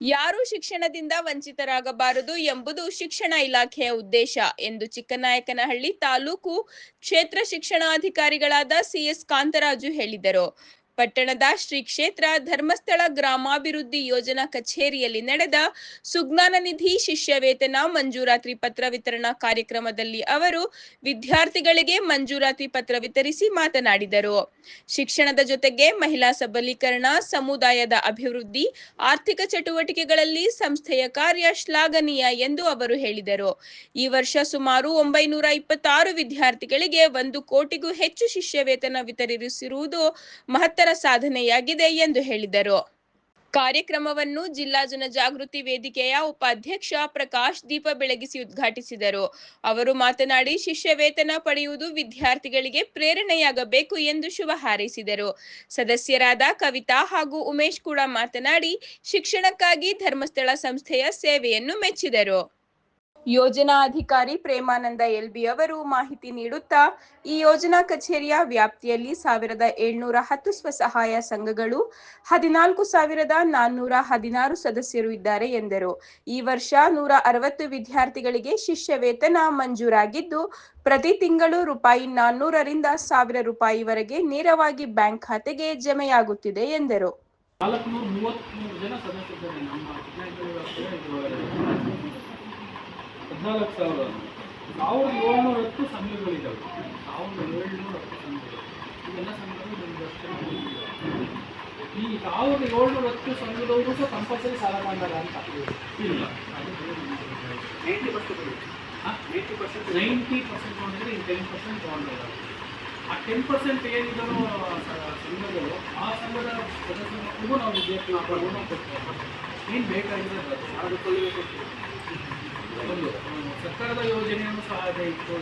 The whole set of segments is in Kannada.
ಯಾರೂ ಶಿಕ್ಷಣದಿಂದ ವಂಚಿತರಾಗಬಾರದು ಎಂಬುದು ಶಿಕ್ಷಣ ಇಲಾಖೆಯ ಉದ್ದೇಶ ಎಂದು ಚಿಕ್ಕನಾಯಕನಹಳ್ಳಿ ತಾಲೂಕು ಕ್ಷೇತ್ರ ಶಿಕ್ಷಣಾಧಿಕಾರಿಗಳಾದ ಸಿಎಸ್ ಕಾಂತರಾಜು ಹೇಳಿದರು. ಪಟ್ಟಣದ ಶ್ರೀ ಕ್ಷೇತ್ರ ಧರ್ಮಸ್ಥಳ ಗ್ರಾಮಾಭಿವೃದ್ಧಿ ಯೋಜನಾ ಕಚೇರಿಯಲ್ಲಿ ನಡೆದ ಸುಜ್ಞಾನ ನಿಧಿ ಶಿಷ್ಯ ವೇತನ ಮಂಜೂರಾತಿ ಪತ್ರ ವಿತರಣಾ ಕಾರ್ಯಕ್ರಮದಲ್ಲಿ ಅವರು ವಿದ್ಯಾರ್ಥಿಗಳಿಗೆ ಮಂಜೂರಾತಿ ಪತ್ರ ವಿತರಿಸಿ ಮಾತನಾಡಿದರು. ಶಿಕ್ಷಣದ ಜೊತೆಗೆ ಮಹಿಳಾ ಸಬಲೀಕರಣ, ಸಮುದಾಯದ ಅಭಿವೃದ್ಧಿ, ಆರ್ಥಿಕ ಚಟುವಟಿಕೆಗಳಲ್ಲಿ ಸಂಸ್ಥೆಯ ಕಾರ್ಯ ಶ್ಲಾಘನೀಯ ಎಂದು ಅವರು ಹೇಳಿದರು. ಈ ವರ್ಷ ಸುಮಾರು ಒಂಬೈನೂರ ಇಪ್ಪತ್ತಾರು ವಿದ್ಯಾರ್ಥಿಗಳಿಗೆ ಒಂದು ಕೋಟಿಗೂ ಹೆಚ್ಚು ಶಿಷ್ಯ ವೇತನ ವಿತರಿಸಿರುವುದು ಮಹತ್ತರ ಸಾಧನೆಯಾಗಿದೆ ಎಂದು ಹೇಳಿದರು. ಕಾರ್ಯಕ್ರಮವನ್ನು ಜಿಲ್ಲಾ ಜನಜಾಗೃತಿ ವೇದಿಕೆಯ ಉಪಾಧ್ಯಕ್ಷ ಪ್ರಕಾಶ್ ದೀಪ ಬೆಳಗಿಸಿ ಉದ್ಘಾಟಿಸಿದರು. ಅವರು ಮಾತನಾಡಿ ಶಿಷ್ಯ ವೇತನ ಪಡೆಯುವುದು ವಿದ್ಯಾರ್ಥಿಗಳಿಗೆ ಪ್ರೇರಣೆಯಾಗಬೇಕು ಎಂದು ಶುಭ ಹಾರೈಸಿದರು. ಸದಸ್ಯರಾದ ಕವಿತಾ ಹಾಗೂ ಉಮೇಶ್ ಕೂಡ ಮಾತನಾಡಿ, ಶಿಕ್ಷಣಕ್ಕಾಗಿ ಧರ್ಮಸ್ಥಳ ಸಂಸ್ಥೆಯ ಸೇವೆಯನ್ನು ಮೆಚ್ಚಿದರು. ಯೋಜನಾ ಅಧಿಕಾರಿ ಪ್ರೇಮಾನಂದ ಎಲ್ಬಿ ಅವರು ಮಾಹಿತಿ ನೀಡುತ್ತಾ, ಈ ಯೋಜನಾ ಕಚೇರಿಯ ವ್ಯಾಪ್ತಿಯಲ್ಲಿ ಸಾವಿರದ ಏಳ್ನೂರ ಹತ್ತು ಸ್ವಸಹಾಯ ಸಂಘಗಳು, ಹದಿನಾಲ್ಕು ಸಾವಿರದ ನಾನ್ನೂರ ಹದಿನಾರು ಸದಸ್ಯರು ಇದ್ದಾರೆ ಎಂದರು. ಈ ವರ್ಷ ನೂರ ಅರವತ್ತು ವಿದ್ಯಾರ್ಥಿಗಳಿಗೆ ಶಿಷ್ಯ ವೇತನ ಮಂಜೂರಾಗಿದ್ದು, ಪ್ರತಿ ತಿಂಗಳು ರೂಪಾಯಿ ನಾನ್ನೂರರಿಂದ ಸಾವಿರ ರೂಪಾಯಿವರೆಗೆ ನೇರವಾಗಿ ಬ್ಯಾಂಕ್ ಖಾತೆಗೆ ಜಮೆಯಾಗುತ್ತಿದೆ ಎಂದರು. ಹದಿನಾಲ್ಕು ಸಾವಿರ ಸಾವಿರದ ಏಳ್ನೂರ ಹತ್ತು ಸಂಘಗಳಿದ್ದಾವೆ. ಸಾವಿರದ ಏಳ್ನೂರ ಹತ್ತು ಸಂಘಗಳು. ಇದೆಲ್ಲ ಸಂಘಗಳು ವರ್ಷ ಈ ಸಾವಿರದ ಏಳ್ನೂರ ಹತ್ತು ಸಂಘದವರು ಸಹ ಕಂಪಲ್ಸರಿ ಸಾಲ ಮಾಡಲ್ಲ ಅಂತ. ಇಲ್ಲ. Ninety percent ninety percent ninety percent ತೊಗೊಂಡಿದ್ರೆ ಈ ಟೆನ್ ಪರ್ಸೆಂಟ್ ತೊಗೊಂಡಿದ್ದಾರೆ ಆ ಟೆನ್ ಪರ್ಸೆಂಟ್ ಏನಿದ್ದಾರೋ ಸಂಘಗಳು ಆ ಸಂಘದ ಸದಸ್ಯರ ಮಕ್ಕಳಿಗೂ ನಾವು ವಿದ್ಯಾರ್ಥಿ ಏನು ಬೇಕಾಗಿದೆ ಅದು. ಒಂದು ಸರ್ಕಾರದ ಯೋಜನೆಯನ್ನು ಸಹ ಇತ್ತು.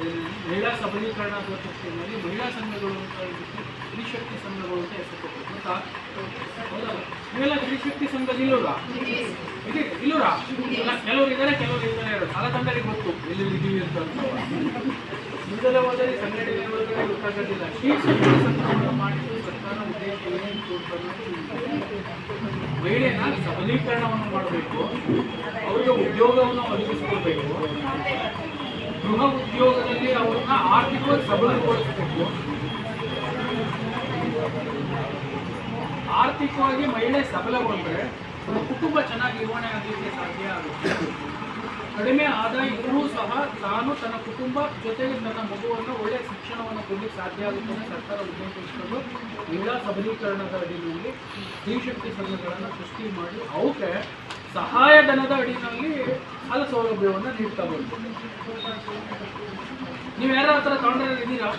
ಮಹಿಳಾ ಸಬಲೀಕರಣ ದೃಷ್ಟಿಯಲ್ಲಿ ಮಹಿಳಾ ಸಂಘಗಳು ಅಂತ ಹೇಳಿಬಿಟ್ಟು ಸ್ತ್ರೀಶಕ್ತಿ ಸಂಘಗಳು ಅಂತ ಹೆಸರು ಕೊಟ್ಟರು ಹೌದಲ್ಲ? ನೀವೆಲ್ಲ ಸ್ತ್ರೀಶಕ್ತಿ ಸಂಘದ ಇಲ್ಲೂರ ಇದೆ ಇಲ್ಲೂರ? ಇಲ್ಲ, ಕೆಲವರು ಇದ್ದಾರೆ ಕೆಲವರು ಇದ್ದಾರೆ ಸಾಲ ತಂಡರಿಗೆ ಗೊತ್ತು. ಎಲ್ಲೆಲ್ಲಿ ಇದೀವಿ ಅಂತ ಮುಂದೆಲ್ಲ ಹೋದರೆ ಸಂಘಟನೆ ಒಳಗಡೆ ಗೊತ್ತಾಗೋದಿಲ್ಲ. ಸ್ತ್ರೀಶಕ್ತಿ ಸಂಘವನ್ನು ಮಾಡಿದ್ದು ಸರ್ಕಾರ ಉದ್ದೇಶ ಏನೇನು ಮಹಿಳೆಯನ್ನ ಸಬಲೀಕರಣವನ್ನು ಮಾಡಬೇಕು. ಉದ್ಯೋಗವನ್ನು ಒದಗಿಸಿಕೊಡ್ಬೇಕು. ಗೃಹ ಉದ್ಯೋಗದಲ್ಲಿ ಅವರನ್ನ ಆರ್ಥಿಕವಾಗಿ ಸಬಲಗೊಳಿಸಬೇಕು. ಆರ್ಥಿಕವಾಗಿ ಮಹಿಳೆ ಸಬಲಗೊಂಡ್ರೆ ಒಂದು ಕುಟುಂಬ ಚೆನ್ನಾಗಿ ನಿರ್ವಹಣೆ ಆಗಲಿಕ್ಕೆ ಸಾಧ್ಯ ಆಗುತ್ತೆ. ಕಡಿಮೆ ಆದಾಯ ಇದ್ರೂ ಸಹ ತಾನು ತನ್ನ ಕುಟುಂಬ ಜೊತೆಗೆ ತನ್ನ ಮಗುವನ್ನು ಒಳ್ಳೆಯ ಶಿಕ್ಷಣವನ್ನು ಕೊಡಲಿಕ್ಕೆ ಸಾಧ್ಯ ಆಗುತ್ತೆ ಅಂತ ಸರ್ಕಾರ ಉದ್ದೇಶಿಸಿಕೊಂಡು ಮಹಿಳಾ ಸಬಲೀಕರಣದ ಅಡಿಯಲ್ಲಿ ಸ್ತ್ರೀಶಕ್ತಿ ಸಂಘಗಳನ್ನು ಸೃಷ್ಟಿ ಮಾಡಿ ಅವಕ್ಕೆ ಸಹಾಯಧನದ ಅಡಿಯಲ್ಲಿ ಸಾಲ ಸೌಲಭ್ಯವನ್ನು ನೀಡ್ತಾ ಬಂತು ನೀವು ಯಾರ ಹತ್ರ ತಗೊಂಡಿರ ಇದ್ದೀರಾ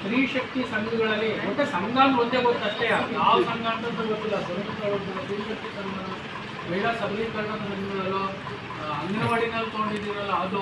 ಸ್ತ್ರೀಶಕ್ತಿ ಸಂಘಗಳಲ್ಲಿ, ಮತ್ತೆ ಸಂಘ ಒಂದೇ ಗೊತ್ತಷ್ಟೇ ಯಾವ ಸಂಘ ಅಂತ ಗೊತ್ತಿಲ್ಲ. ಸ್ತ್ರೀ ಶಕ್ತಿ ಸಂಘ, ಮಹಿಳಾ ಸಬಲೀಕರಣ ಸಂಘಗಳಲ್ಲೋ ಅಂಗನವಾಡಿನಲ್ಲಿ ತೊಗೊಂಡಿದ್ದೀರಲ್ಲ, ಅದು